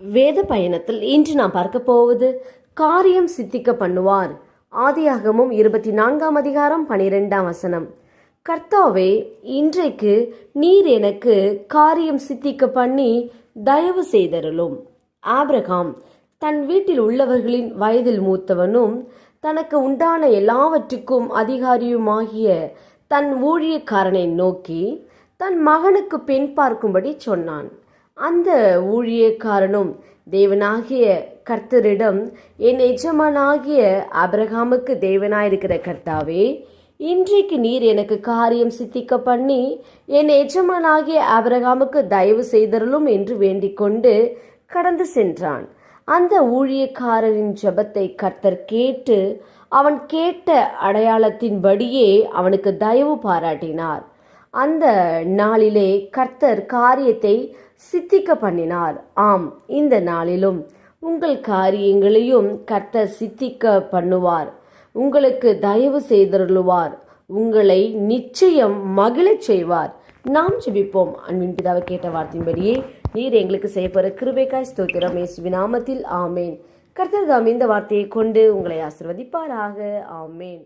வேத பயணத்தில் இன்று நாம் பார்க்க போவது காரியம் சித்திக்க பண்ணுவார். ஆதியாகமும் இருபத்தி நான்காம் அதிகாரம் பனிரெண்டாம் வசனம். கர்த்தாவே இன்றைக்கு நீர் எனக்கு காரியம் சித்திக்க பண்ணி தயவு செய்தருளும். ஆப்ரகாம் தன் வீட்டில் உள்ளவர்களின் வயதில் மூத்தவனும் தனக்கு உண்டான எல்லாவற்றுக்கும் அதிகாரியுமாகிய தன் ஊழியக்காரனை நோக்கி தன் மகனுக்கு பெண் பார்க்கும்படி சொன்னான். அந்த ஊழியக்காரனும் தேவனாகிய கர்த்தரிடம் என் எஜமானாகிய அபிரகாமுக்கு தேவனாயிருக்கிற கர்த்தாவே இன்றைக்கு நீர் எனக்கு காரியம் சித்திக்க பண்ணி என் எஜமானாகிய அபிரகாமுக்கு தயவு செய்தருளும் என்று வேண்டிக்கொண்டு கடந்து சென்றான். அந்த ஊழியக்காரரின் ஜெபத்தை கர்த்தர் கேட்டு அவன் கேட்ட அடையாளத்தின்படியே அவனுக்கு தயவு பாராட்டினார். அந்த நாளிலே கர்த்தர் காரியத்தை சித்திக்க பண்ணினார். ஆம் இந்த நாளிலும் உங்கள் காரியங்களையும் கர்த்தர் சித்திக்க பண்ணுவார். உங்களுக்கு தயவு செய்தருளுவார். உங்களை நிச்சயம் மகிழச் செய்வார். நாம் ஜெபிப்போம். அன்பின் பிதாவை கேட்ட வார்த்தையின்படியே நீர் எங்களுக்கு செய்யப்போற கிருபைக்காய் ஸ்தோத்திரம். விநாமத்தில் ஆமேன். கர்த்தர் தாம் இந்த வார்த்தையை கொண்டு உங்களை ஆசிர்வதிப்பாராக. ஆமேன்.